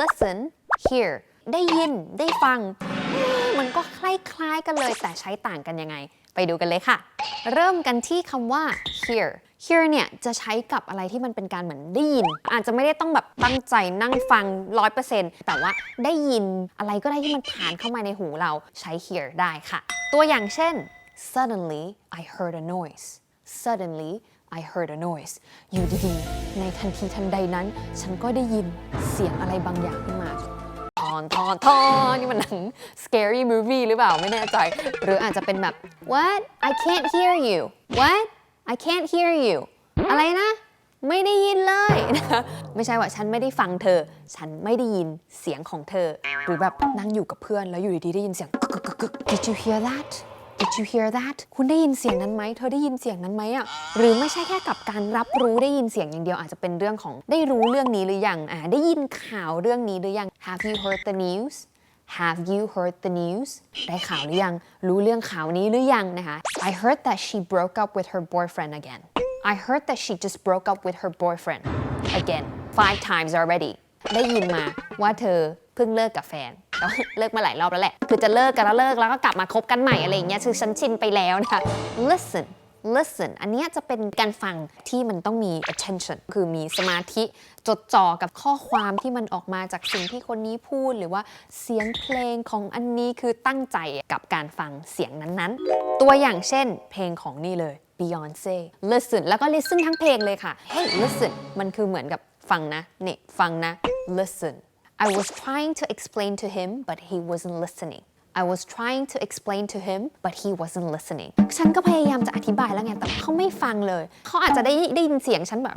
listen hear ได้ยิน ได้ฟัง มันก็คล้ายๆกันเลย แต่ใช้ต่างกันยังไง ไปดูกันเลยค่ะ เริ่มกันที่คำว่า hear hear เนี่ย จะใช้กับอะไรที่มันเป็นการเหมือนได้ยิน อาจจะไม่ได้ต้องแบบตั้งใจนั่งฟัง 100%แต่ว่าได้ยินอะไรก็ได้ที่มันผ่านเข้ามาในหูเราใช้ hear ได้ค่ะ ตัวอย่างเช่น suddenly I heard a noise suddenly I heard a noise อยู่ดีๆ ในทันทีทันใดนั้น ฉันก็ได้ยินเสียงอะไรบางอย่างขึ้นมา ทอนทอนทอนนี่มันหนัง scary movie หรือเปล่า ไม่แน่ใจ หรืออาจจะเป็นแบบ what I can't hear you what I can't hear you อะไรนะ ไม่ได้ยินเลยนะคะไม่ใช่ว่าฉันไม่ได้ฟังเธอ ฉันไม่ได้ยินเสียงของเธอ หรือแบบนั่งอยู่กับเพื่อนแล้วอยู่ดีๆ ได้ยินเสียงกึกกึกกึก Did you hear that Did you hear that คุณได้ยินเสียงนั้นไหม เธอได้ยินเสียงนั้นไหมอะ หรือไม่ใช่แค่กับการรับรู้ได้ยินเสียงอย่างเดียวอาจจะเป็นเรื่องของได้รู้เรื่องนี้หรือยัง อ่า ได้ยินข่าวเรื่องนี้หรือยัง Have you heard the news Have you heard the news ได้ข่าวหรือยัง รู้เรื่องข่าวนี้หรือยังนะคะ I heard that she broke up with her boyfriend again I heard that she just broke up with her boyfriend again five times already ได้ยินมาว่าเธอเพิ่งเลิกกับแฟน แต่ว่าเลิกมาหลายรอบแล้วแหละ คือจะเลิกกันแล้วเลิกแล้วก็กลับมาคบกันใหม่อะไรอย่างเงี้ยคือฉันชินไปแล้วนะคะ listen listen อันเนี้ยจะเป็นการฟังที่มันต้องมี attention คือมีสมาธิจดจ่อกับข้อความที่มันออกมาจากสิ่งที่คนนี้พูด หรือว่าเสียงเพลงของอันนี้คือตั้งใจกับการฟังเสียงนั้นๆ ตัวอย่างเช่น เพลงของนี่เลย Beyonce listen แล้วก็ listen ทั้งเพลงเลยค่ะ hey listen มันคือเหมือนกับฟังนะนี่ฟังนะ listen I was trying to explain to him but he wasn't listening I was trying to explain to him but he wasn't listening ฉันก็พยายามจะอธิบายแล้วไง แต่เขาไม่ฟังเลย เขาอาจจะได้ได้ยินเสียงฉันแบบ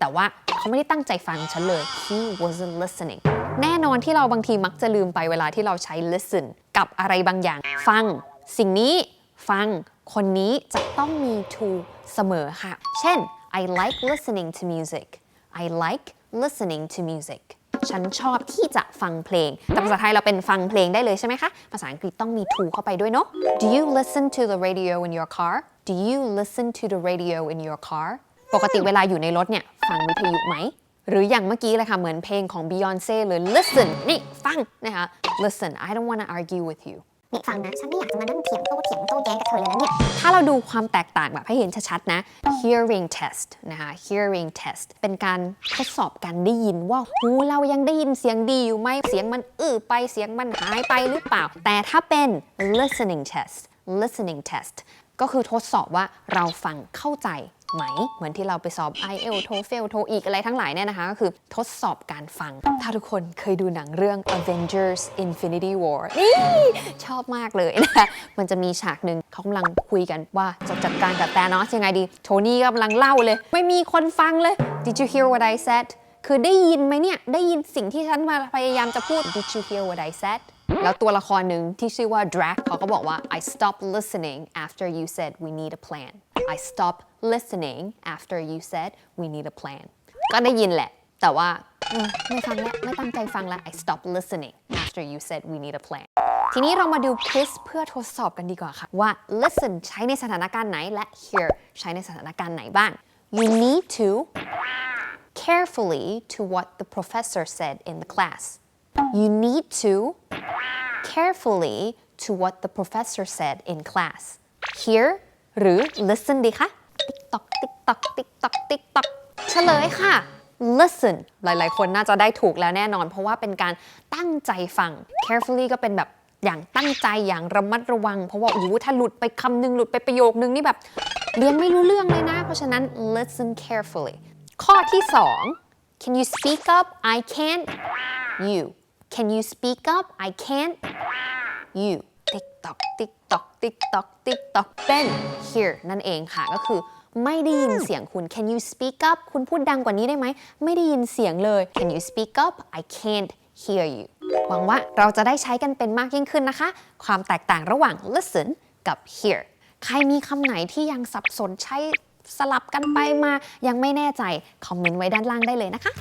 แต่ว่าเขาไม่ได้ตั้งใจฟังฉันเลย he wasn't listening แน่นอนที่เราบางทีมักจะลืมไปเวลาที่เราใช้ listen กับอะไรบางอย่าง ฟัง สิ่งนี้ฟัง คนนี้จะต้องมี to เสมอค่ะ เช่น I like listening to music I like listening to music ฉันชอบที่จะฟังเพลง แต่ภาษาไทยเราเป็นฟังเพลงได้เลยใช่ไหมคะ ภาษาอังกฤษต้องมี to เข้าไปด้วยเนาะ Do you listen to the radio in your car Do you listen to the radio in your car ปกติเวลาอยู่ในรถเนี่ยฟังวิทยุไหม หรืออย่างเมื่อกี้เลยค่ะ เหมือนเพลงของ Beyonce เลย Listen นี่ ฟังนะคะ Listen I don't want to argue with you นี่ฟังนะ ฉันไม่อยากจะมานั่งเถียงโต้เถียงโต้แย้งกับเธอเลยนะเนี่ย ถ้าเราดูความแตกต่างแบบให้เห็นชัดๆนะ hearing test นะคะ hearing test เป็นการทดสอบการได้ยินว่าหูเรายังได้ยินเสียงดีอยู่ไหมเสียงมันอื้อไปเสียงมันหายไปหรือเปล่า แต่ถ้าเป็น listening test listening test ก็คือทดสอบว่าเราฟังเข้าใจ ไหม เหมือนที่เราไปสอบ IELT, TOEFL TOEIC อะไรทั้งหลายเนี่ยนะคะก็คือทดสอบการฟัง ถ้าทุกคนเคยดูหนังเรื่อง Avengers Infinity War นี่ชอบมากเลยนะคะมันจะมีฉากหนึ่งเขากำลังคุยกันว่าจะจัดการกับแตนอสยังไงดีโทนี่กำลังเล่าเลย ไม่มีคนฟังเลย Did you hear what I said คือได้ยินไหมเนี่ย ได้ยินสิ่งที่ฉันมาพยายามจะพูด Did you hear what I said แล้วตัวละครหนึ่งที่ชื่อว่า Drac เขาก็บอกว่า I stopped listening after you said we need a plan I stopped listening after you said we need a plan ก็ได้ยินแหละ แต่ว่าเออไม่ฟังแล้ว ไม่ตั้งใจฟังแล้ว I stopped listening after you said we need a plan ทีนี้เรามาดู quiz เพื่อทดสอบกันดีกว่าค่ะ ว่า listen ใช้ในสถานการณ์ไหน และ hear ใช้ในสถานการณ์ไหนบ้าง you need to carefully to what the professor said in the class you need to carefully to what the professor said in class hear หรือ listen ดีคะ ตอกติ๊กตอกติ๊กตอกติ๊กตอกเฉลยค่ะ listen หลายๆ คนน่าจะได้ถูกแล้วแน่นอน เพราะว่าเป็นการตั้งใจฟัง carefully ก็เป็นแบบอย่างตั้งใจอย่างระมัดระวัง เพราะว่าโอ้โหถ้าหลุดไปคำหนึงหลุดไปประโยคนึงนี่แบบเรียนไม่รู้เรื่องเลยนะ เพราะฉะนั้น listen carefully ข้อที่ 2 can you speak up I can't you can you speak up I can't you ติ๊กตอกติ๊กตอกติ๊กตอกติ๊กตอกเป็น here นั่นเองค่ะ ก็คือ ไม่ได้ยินเสียงคุณ can you speak up คุณพูดดังกว่านี้ได้ไหม ไม่ได้ยินเสียงเลย can you speak up I can't hear you หวังว่าเราจะได้ใช้กันเป็นมากยิ่งขึ้นนะคะ ความแตกต่างระหว่าง listen กับ hear ใครมีคำไหนที่ยังสับสนใช้สลับกันไปมายังไม่แน่ใจ คอมเมนต์ไว้ด้านล่างได้เลยนะคะ